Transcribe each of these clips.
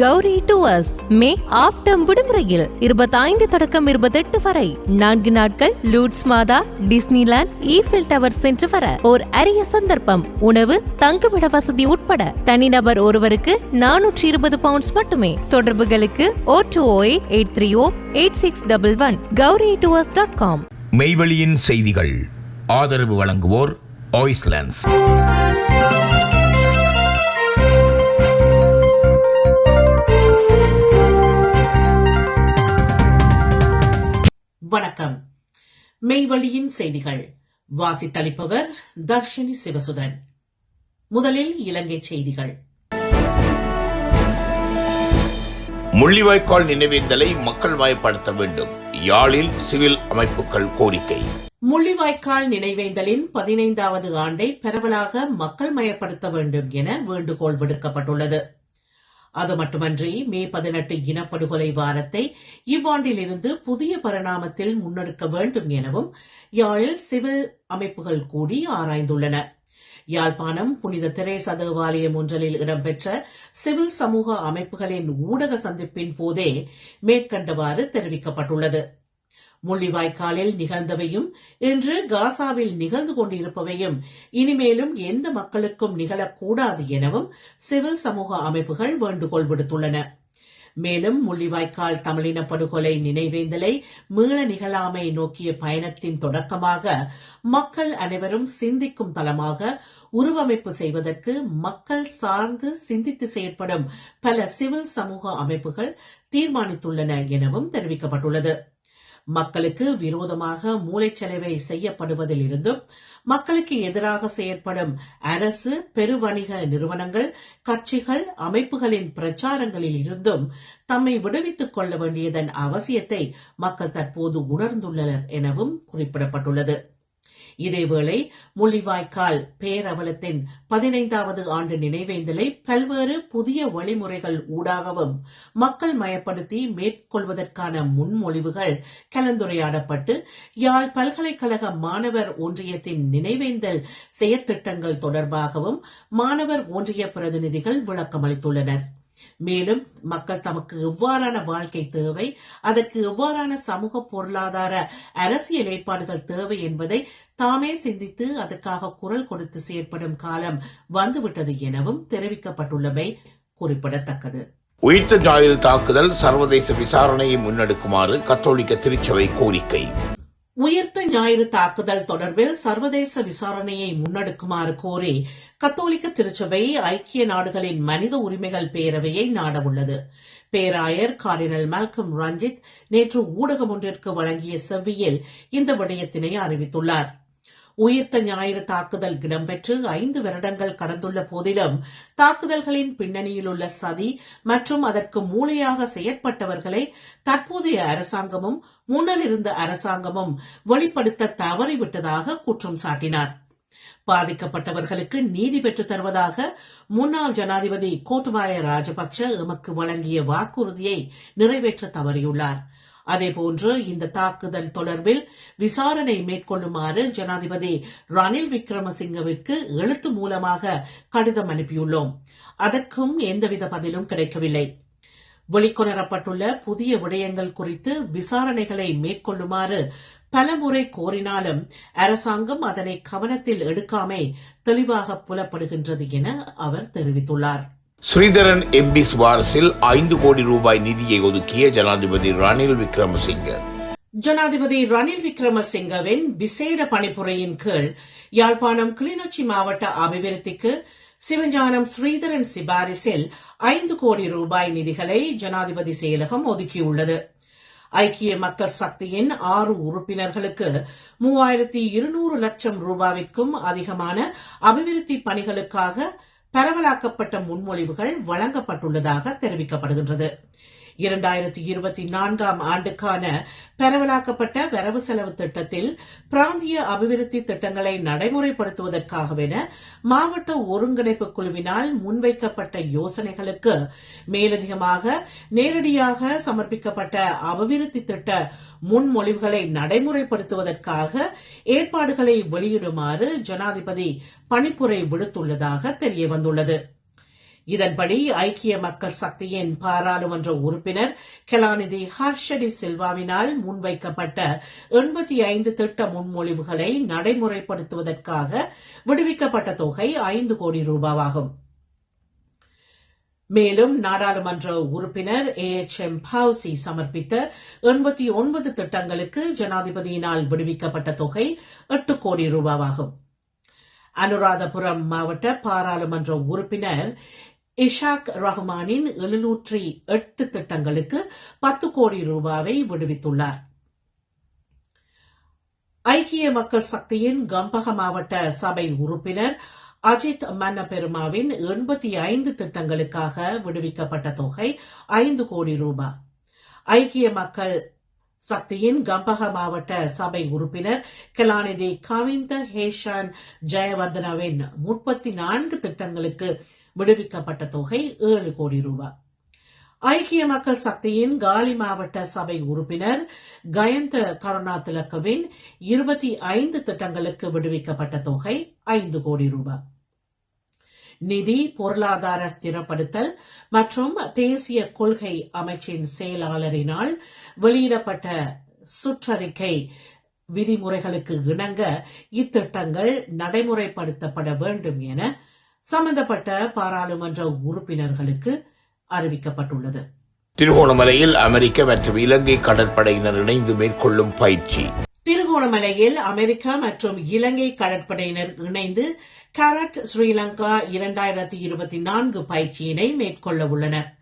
Gowri tours May half term விடுமுறையில் இருபத்தைந்து தொடக்கம் இருபத்தெட்டு வரை. நான்கு நாட்கள் லூட்ஸ் மாதா டிஸ்னிலாண்ட் ஈஃபில் டவர் சென்று வர ஓர் அரிய சந்தர்ப்பம். உணவு தங்குமிட வசதி உட்பட தனிநபர் ஒருவருக்கு நானூற்றி இருபது பவுண்ட்ஸ் மட்டுமே. தொடர்புகளுக்கு O two O eight three O eight six double one Gowri tours dot com மெய்வெளியின் செய்திகள். ஆதரவு வழங்குவோர் ஆய்ஸ்லாண்ட்ஸ் வணக்கம். மெய்வழியின் செய்திகள். வாசித்தளிப்பவர் தர்ஷினி சிவசுதன். முதலில் இலங்கை செய்திகள். முள்ளிவாய்க்கால் நினைவேந்தலை மக்கள் மயப்படுத்த வேண்டும். யாழில் சிவில் அமைப்புகள் கோரிக்கை. முள்ளிவாய்க்கால் நினைவேந்தலின் பதினைந்தாவது ஆண்டை பரவலாக மக்கள் மயப்படுத்த வேண்டும் என வேண்டுகோள் விடுக்கப்பட்டுள்ளது. அது மட்டுமன்றி மே பதினெட்டு இனப்படுகொலை வாரத்தை இவ்வாண்டிலிருந்து புதிய பரிணாமத்தில் முன்னெடுக்க வேண்டும் எனவும் யாழில் சிவில் அமைப்புகள் கூடி ஆராய்ந்துள்ளன. யாழ்ப்பாணம் புனித தெரேசா தேவாலயம் ஒன்றலில் இடம்பெற்ற சிவில் சமூக அமைப்புகளின் ஊடக சந்திப்பின் போதே மேற்கண்டவாறு தெரிவிக்கப்பட்டுள்ளது. முள்ளிவாய்க்காலில் நிகழ்ந்தவையும் இன்று காசாவில் நிகழ்ந்து கொண்டிருப்பவையும் இனிமேலும் எந்த மக்களுக்கும் நிகழக்கூடாது எனவும் சிவில் சமூக அமைப்புகள் வேண்டுகோள் விடுத்துள்ளன. மேலும் முள்ளிவாய்க்கால் தமிழின படுகொலை நினைவேந்தலை மீள நிகழாமை நோக்கிய பயணத்தின் தொடக்கமாக மக்கள் அனைவரும் சிந்திக்கும் தளமாக உருவமைப்பு செய்வதற்கு மக்கள் சார்ந்து சிந்தித்து செயற்படும் பல சிவில் சமூக அமைப்புகள் தீர்மானித்துள்ளன எனவும் தெரிவிக்கப்பட்டுள்ளது. மக்களுக்கு விரோதமாக மூளைச்சலவை செய்யப்படுவதில் இருந்தும் மக்களுக்கு எதிராக செயற்படும் அரசு பெருவணிக நிறுவனங்கள் கட்சிகள் அமைப்புகளின் பிரச்சாரங்களில் இருந்தும் தம்மை விடுவித்துக் கொள்ள வேண்டியதன் அவசியத்தை மக்கள் தற்போது உணர்ந்துள்ளனர் எனவும் குறிப்பிடப்பட்டுள்ளது. இதேவேளை முள்ளிவாய்க்கால் பேரவலத்தின் பதினைந்தாவது ஆண்டு நினைவேந்தலை பல்வேறு புதிய வழிமுறைகள் ஊடாகவும் மக்கள் மயப்படுத்தி மேற்கொள்வதற்கான முன்மொழிவுகள் கலந்துரையாடப்பட்டு யாழ் பல்கலைக்கழக மாணவர் ஒன்றியத்தின் நினைவேந்தல் செயற்திட்டங்கள் தொடர்பாகவும் மாணவர் ஒன்றிய பிரதிநிதிகள் விளக்கமளித்துள்ளனர். மேலும் மக்கள் தமக்கு எவ்வாறான வாழ்க்கை தேவை அதற்கு எவ்வாறான சமூக பொருளாதார அரசியல் ஏற்பாடுகள் தேவை என்பதை தாமே சிந்தித்து அதற்காக குரல் கொடுத்து செயற்படும் காலம் வந்துவிட்டது எனவும் தெரிவிக்கப்பட்டுள்ளமை குறிப்பிடத்தக்கது. உயிர்த்த ஞாயிறு தாக்குதல் சர்வதேச விசாரணையை முன்னெடுக்குமாறு கத்தோலிக்க திருச்சபை கோரிக்கை. உயிர்த்த ஞாயிறு தாக்குதல் தொடர்பில் சர்வதேச விசாரணையை முன்னெடுக்குமாறு கோரி கத்தோலிக்க திருச்சபை ஐக்கிய நாடுகளின் மனித உரிமைகள் பேரவையை நாடவுள்ளது. பேராயர் கார்டினல் மால்கம் ரஞ்சித் நேற்று ஊடகம் ஒன்றிற்கு வழங்கிய செவ்வியில் இந்த விடயத்தினை அறிவித்துள்ளார். உயிர்த்த ஞாயிறு தாக்குதல் இடம்பெற்று ஐந்து வருடங்கள் கடந்துள்ள போதிலும் தாக்குதல்களின் பின்னணியில் உள்ள சதி மற்றும் அதற்கு மூளையாக செயற்பட்டவர்களை தற்போதைய அரசாங்கமும் முன்னர் இருந்த அரசாங்கமும் வெளிப்படுத்த தவறிவிட்டதாக குற்றம் சாட்டினார். பாதிக்கப்பட்டவர்களுக்கு நீதி பெற்றுத் தருவதாக முன்னாள் ஜனாதிபதி கோட்டபாய ராஜபக்ச எமக்கு வழங்கிய வாக்குறுதியை நிறைவேற்ற தவறியுள்ளார். அதேபோன்று இந்த தாக்குதல் தொடர்பில் விசாரணை மேற்கொள்ளுமாறு ஜனாதிபதி ரணில் விக்ரமசிங்கவிற்கு எழுத்து மூலமாக கடிதம் அனுப்பியுள்ளோம். அதற்கும் எந்தவித பதிலும் கிடைக்கவில்லை. வெளிக்கொணரப்பட்டுள்ள புதிய விடயங்கள் குறித்து விசாரணைகளை மேற்கொள்ளுமாறு பலமுறை கோரினாலும் அரசாங்கம் அதனை கவனத்தில் எடுக்காமை தெளிவாக புலப்படுகின்றது என அவர் தெரிவித்துள்ளார். ஸ்ரீதரன் எம்பி வாரசில் ஐந்து கோடி ரூபாய் நிதியை ஒதுக்கிய ஜனாதிபதி ரணில் விக்ரமசிங்க. ஜனாதிபதி ரணில் விக்ரமசிங்கவின் விசேட பணிப்புரையின் கீழ் யாழ்ப்பாணம் கிளிநொச்சி மாவட்ட அபிவிருத்திக்கு சிவஞானம் ஸ்ரீதரன் சிபாரிசில் ஐந்து கோடி ரூபாய் நிதிகளை ஜனாதிபதி செயலகம் ஒதுக்கியுள்ளது. ஐக்கிய மக்கள் சக்தியின் ஆறு உறுப்பினர்களுக்கு மூவாயிரத்தி இருநூறு லட்சம் ரூபாய்க்கும் அதிகமான அபிவிருத்தி பணிகளுக்காக பரவலாக்கப்பட்ட முன்மொழிவுகள் வழங்கப்பட்டுள்ளதாக தெரிவிக்கப்படுகின்றது. இரண்டாயிரத்தி இருபத்தி நான்காம் ஆண்டுக்கான பரவலாக்கப்பட்ட வரவு செலவு திட்டத்தில் பிராந்திய அபிவிருத்தி திட்டங்களை நடைமுறைப்படுத்துவதற்காகவென மாவட்ட ஒருங்கிணைப்பு குழுவினால் முன்வைக்கப்பட்ட யோசனைகளுக்கு மேலதிகமாக நேரடியாக சமர்ப்பிக்கப்பட்ட அபிவிருத்தி திட்ட முன்மொழிவுகளை நடைமுறைப்படுத்துவதற்காக ஏற்பாடுகளை வெளியிடுமாறு ஜனாதிபதி பணிப்புரை விடுத்துள்ளதாக தெரியவந்துள்ளது. இதன்படி ஐக்கிய மக்கள் சக்தியின் பாராளுமன்ற உறுப்பினர் கலாநிதி ஹர்ஷடி சில்வாவினால் முன்வைக்கப்பட்ட எண்பத்தி ஐந்து திட்ட முன்மொழிவுகளை நடைமுறைப்படுத்துவதற்காக விடுவிக்கப்பட்ட தொகை ஐந்து கோடி ரூபாவாகும். மேலும் நாடாளுமன்ற உறுப்பினர் ஏ எச் எம் பவுசி சமர்ப்பித்த எண்பத்தி ஒன்பது திட்டங்களுக்கு ஜனாதிபதியினால் விடுவிக்கப்பட்ட தொகை எட்டு கோடி ரூபாவாகும். அனுராதபுரம் மாவட்ட பாராளுமன்ற உறுப்பினர் இஷாக் ரஹ்மானின் எழுநூற்றி எட்டு திட்டங்களுக்கு பத்து கோடி ரூபாவை விடுவித்துள்ளார். ஐக்கிய மக்கள் சக்தியின் கம்பக மாவட்ட சபை உறுப்பினர் அஜித் மன்னபெருமாவின் எண்பத்தி ஐந்து திட்டங்களுக்காக விடுவிக்கப்பட்ட தொகை ஐந்து கோடி ரூபாய். ஐக்கிய மக்கள் சக்தியின் கம்பக மாவட்ட சபை உறுப்பினர் கலாநிதி கவிந்த ஹேஷான் ஜெயவர்தனவின் முப்பத்தி நான்கு திட்டங்களுக்கு விடுவிக்கப்பட்ட தொகை ஏழு கோடி ரூபாய். ஐக்கிய மக்கள் சக்தியின் காலி மாவட்ட சபை உறுப்பினர் கயந்த கருணாதிலக்கவின் இருபத்தி ஐந்து திட்டங்களுக்கு விடுவிக்கப்பட்ட தொகை ஐந்து கோடி ரூபாய். நிதி பொருளாதார ஸ்திரப்படுத்தல் மற்றும் தேசிய கொள்கை அமைச்சின் செயலாளரினால் வெளியிடப்பட்ட சுற்றறிக்கை விதிமுறைகளுக்கு இணங்க இத்திட்டங்கள் நடைமுறைப்படுத்தப்பட வேண்டும் என சம்பந்தப்பட்ட பாராளுமன்ற உறுப்பினர்களுக்கு அறிவிக்கப்பட்டுள்ளது. திருகோணமலையில் அமெரிக்க மற்றும் இலங்கை கடற்படையினர் இணைந்து மேற்கொள்ளும் பயிற்சி. திருகோணமலையில் அமெரிக்கா மற்றும் இலங்கை கடற்படையினர் இணைந்து கரட் ஸ்ரீலங்கா இரண்டாயிரத்தி இருபத்தி நான்கு பயிற்சியினை மேற்கொள்ள உள்ளனர்.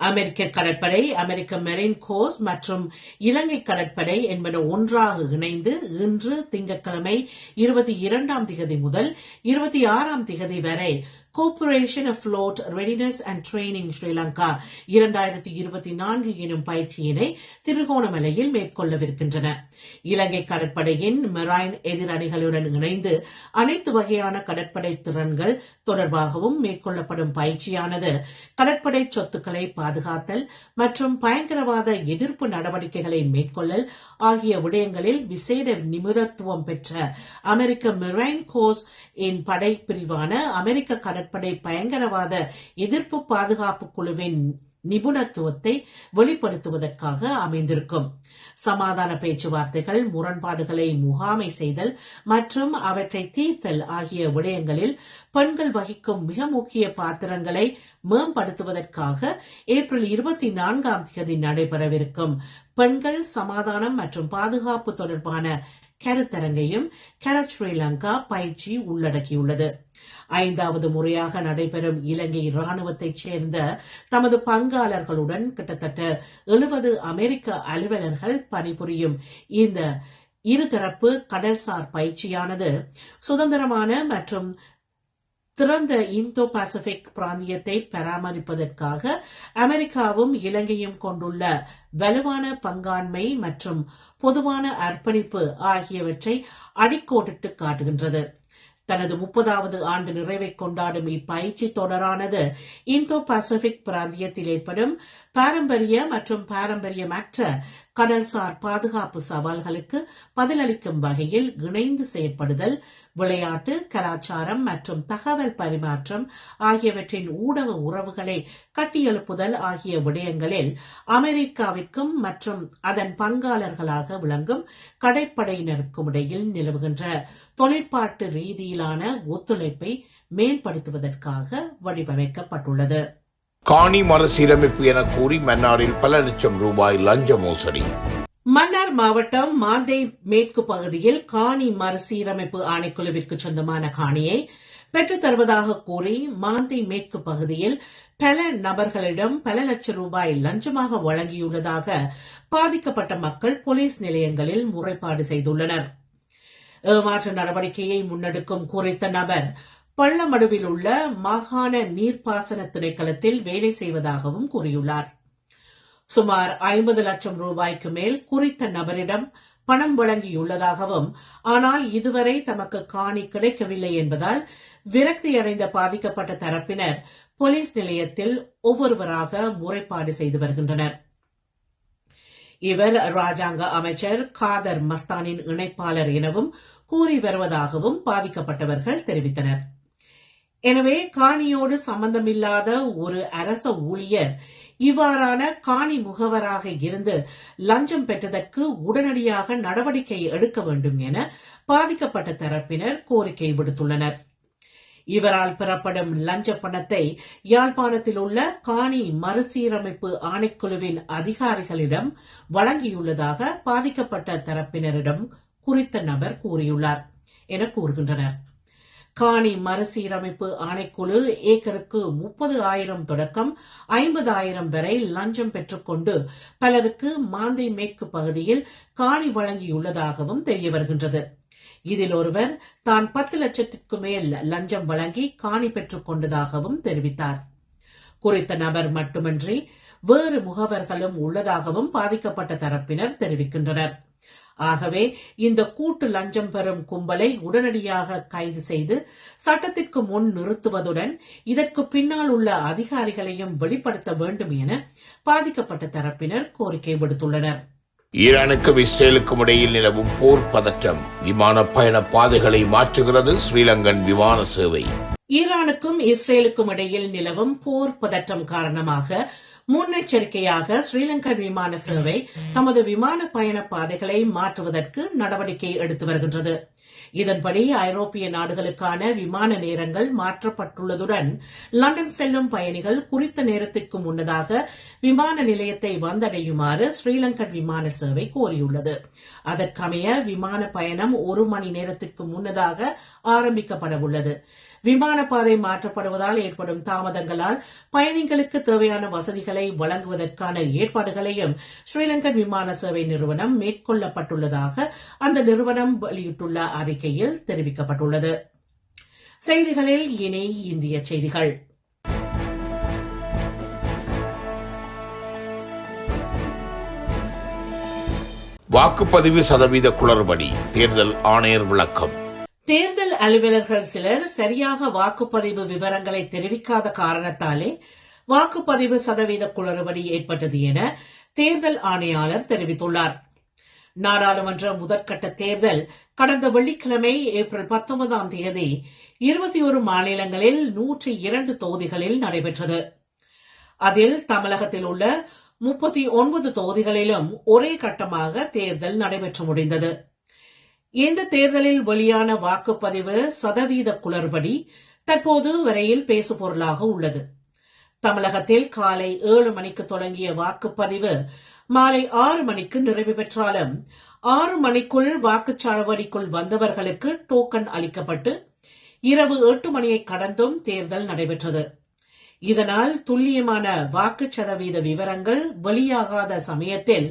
அமெரிக்க கடற்படை அமெரிக்க மெரின் கோர்ஸ் மற்றும் இலங்கை கடற்படை என்பன ஒன்றாக இணைந்து இன்று திங்கட்கிழமை இருபத்தி இரண்டாம் திகதி முதல் இருபத்தி ஆறாம் திகதி வரை cooperation flood readiness and training Sri Lanka இரண்டாயிரத்தி இருபத்தி நான்கு எனும் பயிற்சியினை திருகோணமலையில் மேற்கொள்ளவிருக்கின்றன. இலங்கை கடற்படையின் மெரைன் எதிரணிகளுடன் இணைந்து அனைத்து வகையான கடற்படை திறன்கள் தொடர்பாகவும் மேற்கொள்ளப்படும் பயிற்சியானது கடற்படை சொத்துக்களை பாதுகாத்தல் மற்றும் பயங்கரவாத எதிர்ப்பு நடவடிக்கைகளை மேற்கொள்ளல் ஆகிய விடயங்களில் விசேட நிபுணத்துவம் பெற்ற அமெரிக்க மெரைன் கோர்ஸ் இன் படை பிரிவான அமெரிக்க கடற்படை பயங்கரவாத எதிர்ப்பு பாதுகாப்பு குழுவின் நிபுணத்துவத்தை வெளிப்படுத்துவதற்காக அமைந்திருக்கும். சமாதான பேச்சுவார்த்தைகள் முரண்பாடுகளை முகாமை செய்தல் மற்றும் அவற்றை தீர்த்தல் ஆகிய விடயங்களில் பெண்கள் வகிக்கும் மிக முக்கிய பாத்திரங்களை மேம்படுத்துவதற்காக ஏப்ரல் இருபத்தி நான்காம் தேதி நடைபெறவிருக்கும். பெண்கள் சமாதானம் மற்றும் பாதுகாப்பு தொடர்பான கருத்தரங்கையும் கரட் ஸ்ரீலங்கா பயிற்சி உள்ளடக்கியுள்ளது. ஐந்தாவது முறையாக நடைபெறும் இலங்கை ராணுவத்தைச் சேர்ந்த தமது பங்காளர்களுடன் கிட்டத்தட்ட எழுபது அமெரிக்க அலுவலர்கள் பணிபுரியும் இந்த இருதரப்பு கடல்சார் பயிற்சியானது சுதந்திரமான மற்றும் திறந்த இந்தோ பசிபிக் பிராந்தியத்தை பராமரிப்பதற்காக அமெரிக்காவும் இலங்கையும் கொண்டுள்ள வலுவான பங்காண்மை மற்றும் பொதுவான அர்ப்பணிப்பு ஆகியவற்றை அடிக்கோடிட்டு காட்டுகின்றது. தனது முப்பதாவது ஆண்டு நிறைவை கொண்டாடும் இப்பயிற்சி தொடரானது இந்தோ பசிபிக் பிராந்தியத்தில் ஏற்படும் பாரம்பரிய மற்றும் பாரம்பரியமற்ற கடல்சார் பாதுகாப்பு சவால்களுக்கு பதிலளிக்கும் வகையில் இணைந்து செயற்படுதல் விளையாட்டு கலாச்சாரம் மற்றும் தகவல் பரிமாற்றம் ஆகியவற்றின் ஊடக உறவுகளை கட்டியெழுப்புதல் ஆகிய விடயங்களில் அமெரிக்காவிற்கும் மற்றும் அதன் பங்காளர்களாக விளங்கும் கடைப்படையினருக்கும் இடையில் நிலவுகின்ற தொழிற்பாட்டு ரீதியிலான ஒத்துழைப்பை மேம்படுத்துவதற்காக வடிவமைக்கப்பட்டுள்ளது. காணி மறுசீரமைப்பு என கூறி மன்னாரில் பல லட்சம் ரூபாய் லஞ்ச மோசடி. மன்னார் மாவட்டம் மாந்தை மேற்கு பகுதியில் காணி மறுசீரமைப்பு ஆணைக்குழுவிற்கு சொந்தமான காணியை பெற்றுத் தருவதாக கூறி மாந்தை மேற்கு பகுதியில் பல நபர்களிடம் பல லட்சம் ரூபாய் லஞ்சமாக வழங்கியுள்ளதாக பாதிக்கப்பட்ட மக்கள் போலீஸ் நிலையங்களில் முறைப்பாடு செய்துள்ளனர். ஏமாற்று நடவடிக்கையை முன்னெடுக்கும் குறித்த நபர் பள்ளமடுவில் உள்ள மாகாண நீர்ப்பாசன திணைக்களத்தில் வேலை செய்வதாகவும் கூறியுள்ளார். சுமார் ஐம்பது லட்சம் ரூபாய்க்கு மேல் குறித்த நபரிடம் பணம் வழங்கியுள்ளதாகவும் ஆனால் இதுவரை தமக்கு காணி கிடைக்கவில்லை என்பதால் விரக்தியடைந்த பாதிக்கப்பட்ட தரப்பினர் போலீஸ் நிலையத்தில் ஒவ்வொருவராக முறைப்பாடு செய்து வருகின்றனர். இவர் ராஜாங்க அமைச்சர் காதர் மஸ்தானின் இணைப்பாளர் எனவும் கூறி வருவதாகவும் பாதிக்கப்பட்டவர்கள் தெரிவித்தனர். எனவே காணியோடு சம்பந்தமில்லாத ஒரு அரச ஊழியர் இவ்வாறான காணி முகவராக இருந்து லஞ்சம் பெற்றதற்கு உடனடியாக நடவடிக்கை எடுக்க வேண்டும் என பாதிக்கப்பட்ட தரப்பினர் கோரிக்கை விடுத்துள்ளனர். இவரால் பெறப்படும் லஞ்ச பணத்தை யாழ்ப்பாணத்தில் உள்ள காணி மறுசீரமைப்பு ஆணைக்குழுவின் அதிகாரிகளிடம் வழங்கியுள்ளதாக பாதிக்கப்பட்ட தரப்பினரிடம் குறித்த நபர் கூறியுள்ளார் என கூறுகின்றனர். காணி மறுசீரமைப்பு ஆணைக்குழு ஏக்கருக்கு முப்பது ஆயிரம் தொடக்கம் ஐம்பது ஆயிரம் வரை லஞ்சம் பெற்றுக்கொண்டு பலருக்கு மாந்தை மேற்கு பகுதியில் காணி வழங்கியுள்ளதாகவும் தெரிய வருகின்றது இதில் ஒருவர் தான் பத்து லட்சத்திற்கு மேல் லஞ்சம் வழங்கி காணி பெற்றுக் கொண்டதாகவும் தெரிவித்தார். குறித்த நபர் மட்டுமன்றி வேறு முகவர்களும் உள்ளதாகவும் பாதிக்கப்பட்ட தரப்பினர் தெரிவிக்கின்றனர். ஆகவே இந்த கூட்டு லஞ்சம் பெறும் கும்பலை உடனடியாக கைது செய்து சட்டத்திற்கு முன் நிறுத்துவதுடன் இதற்கு பின்னால் உள்ள அதிகாரிகளையும் வெளிப்படுத்த வேண்டும் என பாதிக்கப்பட்ட தரப்பினர் கோரிக்கை விடுத்துள்ளனர். ஈரானுக்கும் இஸ்ரேலுக்கும் இடையில் நிலவும் போர் பதற்றம் விமான பயண பாதைகளை மாற்றுகிறது ஸ்ரீலங்கன் விமான சேவை. ஈரானுக்கும் இஸ்ரேலுக்கும் இடையில் நிலவும் போர் பதற்றம் காரணமாக முன்னெச்சரிக்கையாக ஸ்ரீலங்கா விமான சேவை தமது விமான பயண பாதைகளை மாற்றுவதற்கு நடவடிக்கை எடுத்து வருகின்றது. இதன்படி ஐரோப்பிய நாடுகளுக்கான விமான நேரங்கள் மாற்றப்பட்டுள்ளதுடன் லண்டன் செல்லும் பயணிகள் குறித்த நேரத்திற்கு முன்னதாக விமான நிலையத்தை வந்தடையுமாறு ஸ்ரீலங்கன் விமான சேவை கோரியுள்ளது. அதற்கமைய விமான பயணம் ஒரு மணி நேரத்திற்கு முன்னதாக ஆரம்பிக்கப்பட உள்ளது விமான பாதை மாற்றப்படுவதால் ஏற்படும் தாமதங்களால் பயணிகளுக்கு தேவையான வசதிகளை வழங்குவதற்கான ஏற்பாடுகளையும் ஸ்ரீலங்கன் விமான சேவை நிறுவனம் மேற்கொள்ளப்பட்டுள்ளதாக அந்த நிறுவனம் வெளியிட்டுள்ள அறிக்கையில் தெரிவிக்கப்பட்டுள்ளது. செய்திகளில் இனி இந்திய செய்திகள். வாக்குப்பதிவு சதவீத குளறுபடி. தேர்தல் ஆணையர் விளக்கம். தேர்தல் அலுவலர்கள் சிலர் சரியாக வாக்குப்பதிவு விவரங்களை தெரிவிக்காத காரணத்தாலே வாக்குப்பதிவு சதவீத குளறுபடி ஏற்பட்டது என தேர்தல் ஆணையாளர் தெரிவித்துள்ளார். நாடாளுமன்ற முதற்கட்ட தேர்தல் கடந்த வெள்ளிக்கிழமை ஏப்ரல் பத்தொன்பதாம் தேதி இருபத்தி ஒரு மாநிலங்களில் நூற்றி இரண்டு தொகுதிகளில் நடைபெற்றது. அதில் தமிழகத்தில் உள்ள முப்பத்தி ஒன்பது தொகுதிகளிலும் ஒரே கட்டமாக தேர்தல் நடைபெற்று முடிந்தது. இந்த தேர்தலில் வெளியான வாக்குப்பதிவு சதவீத குளறுபடி தற்போது வரையில் பேசுபொருளாக உள்ளது. தமிழகத்தில் காலை ஏழு மணிக்கு தொடங்கிய வாக்குப்பதிவு மாலை ஆறு மணிக்கு நிறைவு பெற்றாலும் ஆறு மணிக்குள் வாக்குச்சாவடிக்குள் வந்தவர்களுக்கு டோக்கன் அளிக்கப்பட்டு இரவு எட்டு மணியை கடந்தும் தேர்தல் நடைபெற்றது. இதனால் துல்லியமான வாக்கு சதவீத விவரங்கள் வெளியாகாத சமயத்தில்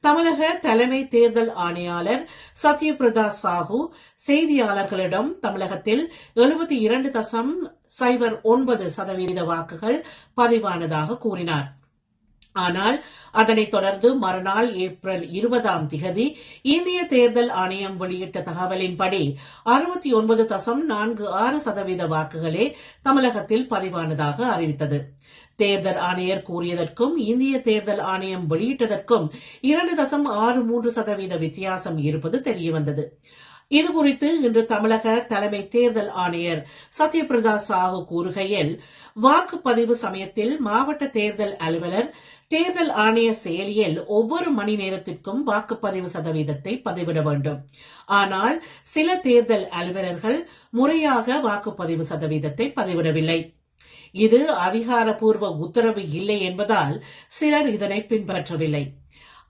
தமிழக தலைமை தேர்தல் ஆணையாளர் சத்யபிரதா சாஹூ செய்தியாளர்களிடம் தமிழகத்தில் எழுபத்தி இரண்டு தசம் சைபர் ஒன்பது சதவீத வாக்குகள் பதிவானதாக கூறினார். ஆனால் அதனைத் தொடர்ந்து மறுநாள் ஏப்ரல் இருபதாம் திகதி இந்திய தேர்தல் ஆணையம் வெளியிட்ட தகவலின்படி அறுபத்தி ஒன்பது தசம் நான்கு ஆறு சதவீத வாக்குகளே தமிழகத்தில் பதிவானதாக அறிவித்தது. தேர்தல் ஆணையர் கூறியதற்கும் இந்திய தேர்தல் ஆணையம் வெளியிட்டதற்கும் இரண்டு தசம் ஆறு மூன்று சதவீத வித்தியாசம் இருப்பது தெரியவந்தது. இதுகுறித்து இன்று தமிழக தலைமை தேர்தல் ஆணையர் சத்யபிரதா சாஹூ கூறுகையில் வாக்குப்பதிவு சமயத்தில் மாவட்ட தேர்தல் அலுவலர் தேர்தல் ஆணைய செயலியில் ஒவ்வொரு மணி நேரத்திற்கும் வாக்குப்பதிவு சதவீதத்தை பதிவிட வேண்டும். ஆனால் சில தேர்தல் அலுவலர்கள் முறையாக வாக்குப்பதிவு சதவீதத்தை பதிவிடவில்லை. இது அதிகாரப்பூர்வ உத்தரவு இல்லை என்பதால் சிலர் இதனை பின்பற்றவில்லை.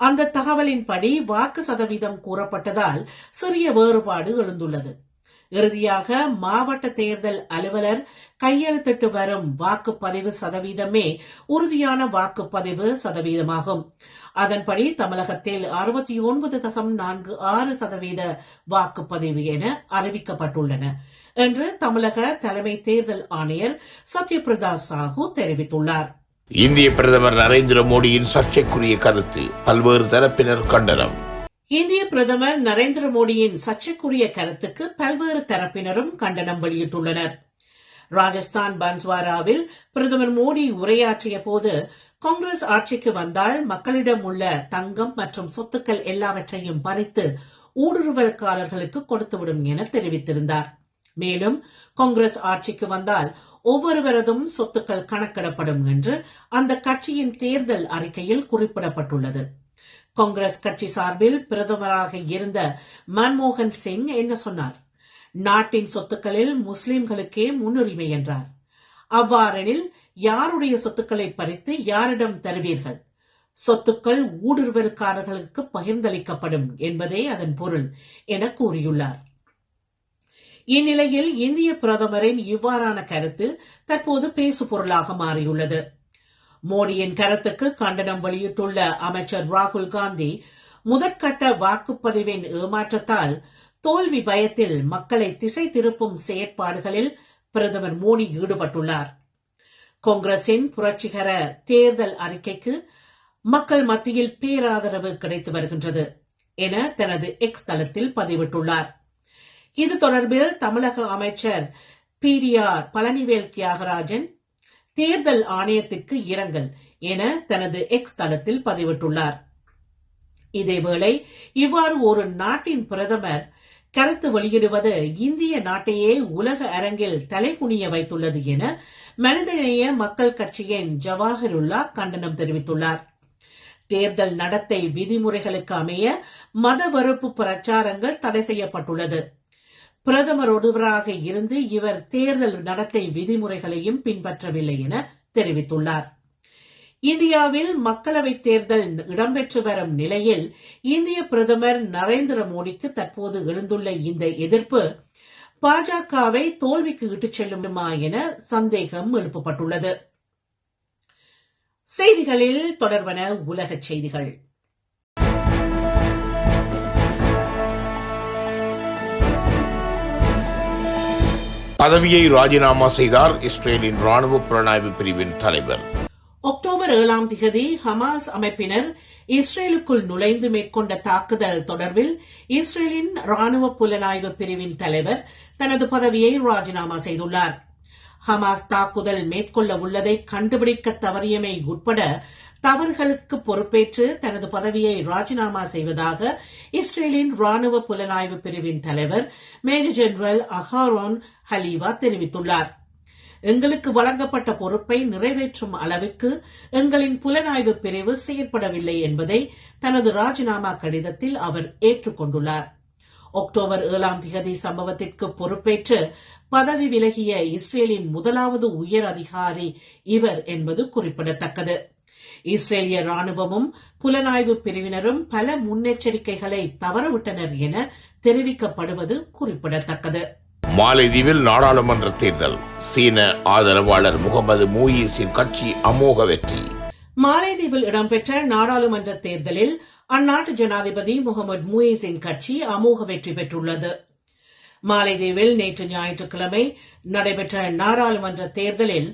அந்த தகவலின்படி வாக்கு சதவீதம் கூறப்பட்டதால் சிறிய வேறுபாடு எழுந்துள்ளது. இறுதியாக மாவட்ட தேர்தல் அலுவலர் கையெழுத்திட்டு வரும் வாக்குப்பதிவு சதவீதமே உறுதியான வாக்குப்பதிவு சதவீதமாகும். அதன்படி தமிழகத்தில் அறுபத்தி ஒன்பது தசம் நான்கு ஆறு சதவீத வாக்குப்பதிவு என அறிவிக்கப்பட்டுள்ளன என்று தமிழக தலைமை தேர்தல் ஆணையர் சத்யபிரதா சாஹூ தெரிவித்துள்ளார். இந்திய பிரதமர் நரேந்திர மோடியின் சர்ச்சைக்குரிய கருத்து பல்வேறு தரப்பினர் கண்டனம். இந்திய பிரதமர் நரேந்திர மோடியின் சர்ச்சைக்குரிய கருத்துக்கு பல்வேறு தரப்பினரும் கண்டனம் வெளியிட்டுள்ளனர். ராஜஸ்தான் பன்ஸ்வாராவில் பிரதமர் மோடி உரையாற்றிய போது காங்கிரஸ் ஆட்சிக்கு வந்தால் மக்களிடம் உள்ள தங்கம் மற்றும் சொத்துக்கள் எல்லாவற்றையும் பறித்து ஊடுருவல்காரர்களுக்கு கொடுத்துவிடும் என தெரிவித்திருந்தார். மேலும் காங்கிரஸ் ஆட்சிக்கு வந்தால் ஒவ்வொருவரதும் சொத்துக்கள் கணக்கிடப்படும் என்று அந்த கட்சியின் தேர்தல் அறிக்கையில் குறிப்பிடப்பட்டுள்ளது. காங்கிரஸ் கட்சி சார்பில் பிரதமராக இருந்த மன்மோகன் சிங் என்ன சொன்னார்? நாட்டின் சொத்துக்களில் முஸ்லிம்களுக்கே முன்னுரிமை என்றார். அவ்வாறெனில் யாருடைய சொத்துக்களை பறித்து யாரிடம் தருவீர்கள்? சொத்துக்கள் ஊடுருவல்காரர்களுக்கு பகிர்ந்தளிக்கப்படும் என்பதே அதன் பொருள் என கூறியுள்ளார். இந்நிலையில் இந்திய பிரதமரின் இவ்வாறான கருத்து தற்போது பேசு பொருளாக மாறியுள்ளது. மோடியின் கருத்துக்கு கண்டனம் வெளியிட்டுள்ள அமைச்சர் ராகுல் காந்தி முதற்கட்ட வாக்குப்பதிவின் ஏமாற்றத்தால் தோல்வி பயத்தில் மக்களை திசை திருப்பும் செயற்பாடுகளில் பிரதமர் மோடி ஈடுபட்டுள்ளார். காங்கிரசின் புரட்சிகர தேர்தல் அறிக்கைக்கு மக்கள் மத்தியில் பேராதரவு கிடைத்து வருகின்றது என தனது எக்ஸ் தளத்தில் பதிவிட்டுள்ளார். இது தொடர்பில் தமிழக அமைச்சர் பிடிஆர் பழனிவேல் தியாகராஜன் தேர்தல் ஆணையத்திற்கு இரங்கல் என தனது எக்ஸ் தளத்தில் பதிவிட்டுள்ளார். இதேவேளை இவ்வாறு ஒரு நாட்டின் பிரதமர் கருத்து வெளியிடுவது இந்திய நாட்டையே உலக அரங்கில் தலைகுனிய வைத்துள்ளது என மனிதநேய மக்கள் கட்சியின் ஜவாஹருல்லா கண்டனம் தெரிவித்துள்ளார். தேர்தல் நடத்தை விதிமுறைகளுக்கு அமைய மத வெறுப்பு பிரச்சாரங்கள் தடை செய்யப்பட்டுள்ளது. பிரதமர் ஒருவராக இருந்து இவர் தேர்தல் நடத்தை விதிமுறைகளையும் பின்பற்றவில்லை என தெரிவித்துள்ளார். இந்தியாவில் மக்களவைத் தேர்தல் இடம்பெற்று வரும் நிலையில் இந்திய பிரதமர் நரேந்திர மோடிக்கு தற்போது எழுந்துள்ள இந்த எதிர்ப்பு பாஜகவை தோல்விக்கு இட்டுச் செல்லுமா என சந்தேகம் எழுப்பப்பட்டுள்ளது. செய்திகளில் தொடர்வன உலகச் செய்திகள். பதவியை ராஜினாமா செய்தார் இஸ்ரேலின் ராணுவ புலனாய்வு பிரிவின் தலைவர். அக்டோபர் ஏழாம் திகதி ஹமாஸ் அமைப்பினர் இஸ்ரேலுக்குள் நுழைந்து மேற்கொண்ட தாக்குதல் தொடர்பில் இஸ்ரேலின் ராணுவ புலனாய்வு பிரிவின் தலைவர் தனது பதவியை ராஜினாமா செய்துள்ளார். ஹமாஸ் தாக்குதல் மேற்கொள்ள உள்ளதை கண்டுபிடிக்க தவறியமை உட்பட தவறுகளுக்கு பொறுப்பேற்று தனது பதவியை ராஜினாமா செய்வதாக இஸ்ரேலின் ராணுவ புலனாய்வு பிரிவின் தலைவர் மேஜர் ஜெனரல் அஹாரோன் ஹலீவா தெரிவித்துள்ளார். எங்களுக்கு வழங்கப்பட்ட பொறுப்பை நிறைவேற்றும் அளவிற்கு எங்களின் புலனாய்வு பிரிவு செயற்படவில்லை என்பதை தனது ராஜினாமா கடிதத்தில் அவர் ஏற்றுக்கொண்டுள்ளார். அக்டோபர் ஏழாம் திகதி சம்பவத்திற்கு பொறுப்பேற்று பதவி விலகிய இஸ்ரேலின் முதலாவது உயர் அதிகாரி இவர் என்பது குறிப்பிடத்தக்கது. இஸ்ரேலிய ராணுவமும் புலனாய்வு பிரிவினரும் பல முன்னெச்சரிக்கைகளை தவறவிட்டனர் என தெரிவிக்கப்படுவது குறிப்பிடத்தக்கது. மாலைதீவில் நாடாளுமன்ற தேர்தல். சீன ஆதரவாளர் முகமது மூயிஸின் கட்சி அமோக வெற்றி. மாலைதீவில் இடம்பெற்ற நாடாளுமன்ற தேர்தலில் அந்நாட்டு ஜனாதிபதி முகமது முயிஸின் கட்சி அமோக வெற்றி பெற்றுள்ளது. மாலைதீவில் நேற்று ஞாயிற்றுக்கிழமை நடைபெற்ற நாடாளுமன்ற தேர்தலில்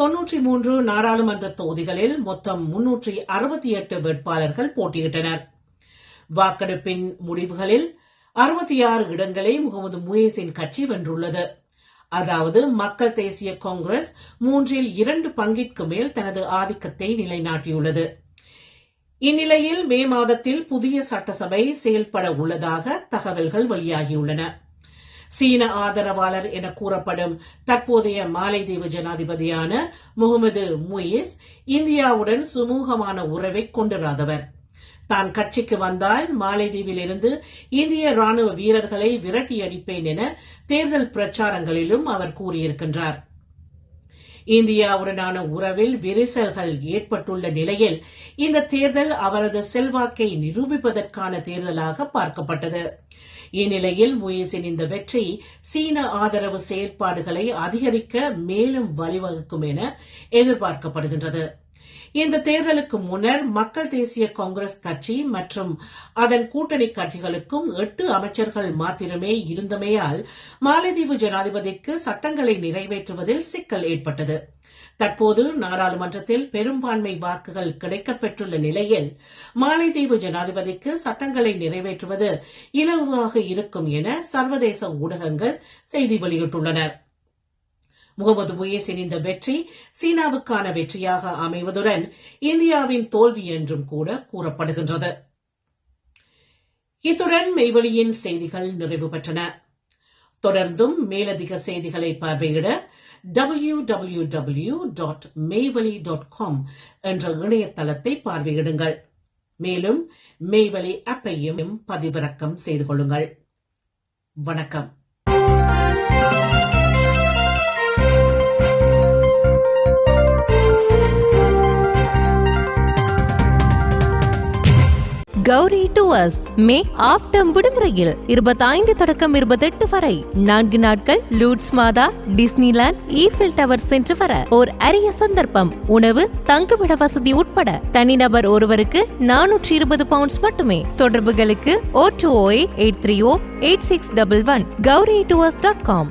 தொன்னூற்றி மூன்று நாடாளுமன்ற தொகுதிகளில் மொத்தம் முன்னூற்றி அறுபத்தி எட்டு வேட்பாளர்கள் போட்டியிட்டனர். வாக்கெடுப்பின் முடிவுகளில் அறுபத்தி ஆறு இடங்களை முகமது முயேசின் கட்சி வென்றுள்ளது. அதாவது மக்கள் தேசிய காங்கிரஸ் மூன்றில் இரண்டு பங்கிற்கு மேல் தனது ஆதிக்கத்தை நிலைநாட்டியுள்ளது. இந்நிலையில் மே மாதத்தில் புதிய சட்டசபை செயல்பட உள்ளதாக தகவல்கள் வெளியாகியுள்ளன. சீன ஆதரவாளர் என கூறப்படும் தற்போதைய மாலைதீவு ஜனாதிபதியான முகமது முயிஸ் இந்தியாவுடன் சுமூகமான உறவை கொண்டிராதவர் தான் கட்சிக்கு வந்தால் மாலைதீவில் இருந்து இந்திய ராணுவ வீரர்களை விரட்டியடிப்பேன் என தேர்தல் பிரச்சாரங்களிலும் அவர் கூறியிருக்கின்றார். இந்தியாவுடனான உறவில் விரிசல்கள் ஏற்பட்டுள்ள நிலையில் இந்த தேர்தல் அவரது செல்வாக்கை நிரூபிப்பதற்கான தேர்தலாக பார்க்கப்பட்டது. இந்நிலையில் முயசின் இந்த வெற்றி சீன ஆதரவு செயற்பாடுகளை அதிகரிக்க மேலும் வழிவகுக்கும் என எதிர்பார்க்கப்படுகின்றது. இந்த தேர்தலுக்கு முன்னர் மக்கள் தேசிய காங்கிரஸ் கட்சி மற்றும் அதன் கூட்டணி கட்சிகளுக்கும் எட்டு அமைச்சர்கள் மாத்திரமே இருந்தமையால் மாலைதீவு ஜனாதிபதிக்கு சட்டங்களை நிறைவேற்றுவதில் சிக்கல் ஏற்பட்டது. தற்போது நாடாளுமன்றத்தில் பெரும்பான்மை வாக்குகள் கிடைக்கப்பெற்றுள்ள நிலையில் மாலைதீவு ஜனாதிபதிக்கு சட்டங்களை நிறைவேற்றுவது இலவாக இருக்கும் என சர்வதேச ஊடகங்கள் செய்தி வெளியிட்டுள்ளனா். முகமது முயேசின் இந்த வெற்றி சீனாவுக்கான வெற்றியாக அமைவதுடன் இந்தியாவின் தோல்வி என்றும் கூட கூறப்படுகின்றது. இத்துடன் மெய்வழியின் செய்திகள் நிறைவு பெற்றன. தொடர்ந்தும் மேலதிக செய்திகளை பார்வையிட W W W dot Meiveli dot com என்ற இணையதளத்தை பார்வையிடுங்கள். மேலும் மெய்வலி அப்பையும் பதிவிறக்கம் செய்து கொள்ளுங்கள். வணக்கம். கௌரி டுவர்ஸ் மே ஆஃப்டம் விடுமுறையில் இருபத்தைந்து தொடக்கம் இருபத்தெட்டு வரை. நான்கு நாட்கள் லூட்ஸ் மாதா டிஸ்னிலாண்ட் ஈஃபில் டவர் சென்று வர ஓர் அரிய சந்தர்ப்பம். உணவு தங்குமிட வசதி உட்பட தனிநபர் ஒருவருக்கு நானூற்றி இருபது பவுண்ட்ஸ் மட்டுமே. தொடர்புகளுக்கு O two O eight three O eight six double one Gowri tours dot com